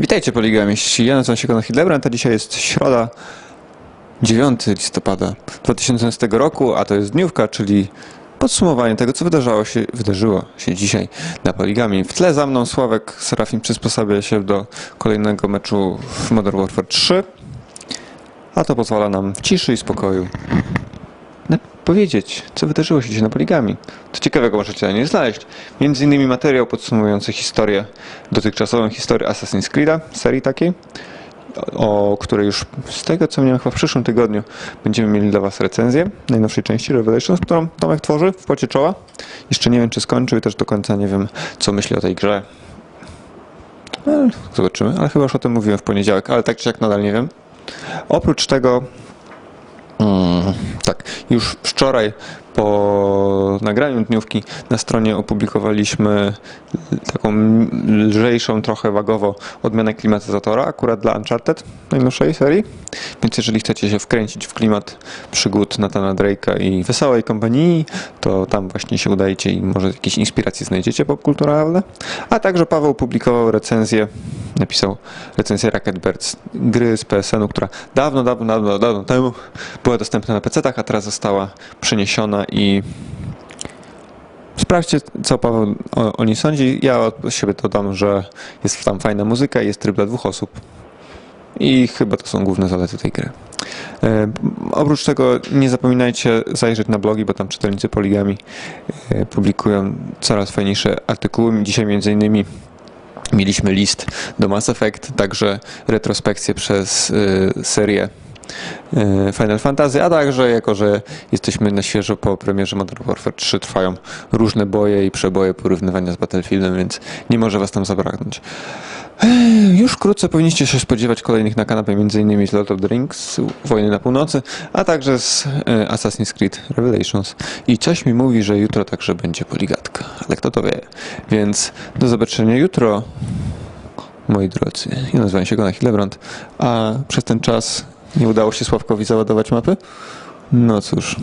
Witajcie poligamiści, ja nazywam się Konrad Hildebrand, a dzisiaj jest środa 9 listopada 2011 roku, a to jest dniówka, czyli podsumowanie tego, co wydarzało się, wydarzyło się dzisiaj na poligami. W tle za mną Sławek Serafim przysposabia się do kolejnego meczu w Modern Warfare 3, a to pozwala nam ciszy i spokoju powiedzieć, co wydarzyło się dzisiaj na poligami. Co ciekawego możecie na niej znaleźć. Między innymi materiał podsumowujący historię, dotychczasową historię Assassin's Creed'a, serii takiej, o, której już z tego co wiem, chyba w przyszłym tygodniu będziemy mieli dla Was recenzję najnowszej części Revelations, którą Tomek tworzy w pocie czoła. Jeszcze nie wiem, czy skończył i też do końca nie wiem, co myśli o tej grze. Ale zobaczymy, ale chyba już o tym mówiłem w poniedziałek, ale tak czy jak nadal nie wiem. Oprócz tego Mm, tak, już wczoraj po nagraniu dniówki na stronie opublikowaliśmy taką lżejszą, trochę wagowo odmianę klimatyzatora, akurat dla Uncharted, najnowszej serii. Więc jeżeli chcecie się wkręcić w klimat przygód Natana Drake'a i wesołej kompanii, to tam właśnie się udajcie i może jakieś inspiracje znajdziecie popkulturalne. A także Paweł opublikował recenzję, napisał recenzję Rocket Birds, gry z PSN-u, która dawno, dawno, dawno, dawno temu była dostępna na PC-tach, a teraz została przeniesiona i Sprawdźcie, co Paweł o, o niej sądzi. Ja od siebie dodam, że jest tam fajna muzyka i jest tryb dla dwóch osób. I chyba to są główne zalety tej gry. E, oprócz tego nie zapominajcie zajrzeć na blogi, bo tam czytelnicy Poligami e, publikują coraz fajniejsze artykuły. Dzisiaj między innymi mieliśmy list do Mass Effect, także retrospekcję przez e, serię Final Fantasy, a także jako, że jesteśmy na świeżo po premierze Modern Warfare 3 trwają różne boje i przeboje porównywania z Battlefieldem, więc nie może was tam zabraknąć. Ech, Już wkrótce powinniście się spodziewać kolejnych na kanapie, m.in. z Lord of the Rings, Wojny na Północy, a także z e, Assassin's Creed Revelations. I coś mi mówi, że jutro także będzie poligatka, ale kto to wie. Więc do zobaczenia jutro, moi drodzy. Ja nazywam się Gunnar Hillebrand, a przez ten czas nie udało się Sławkowi załadować mapy? No cóż,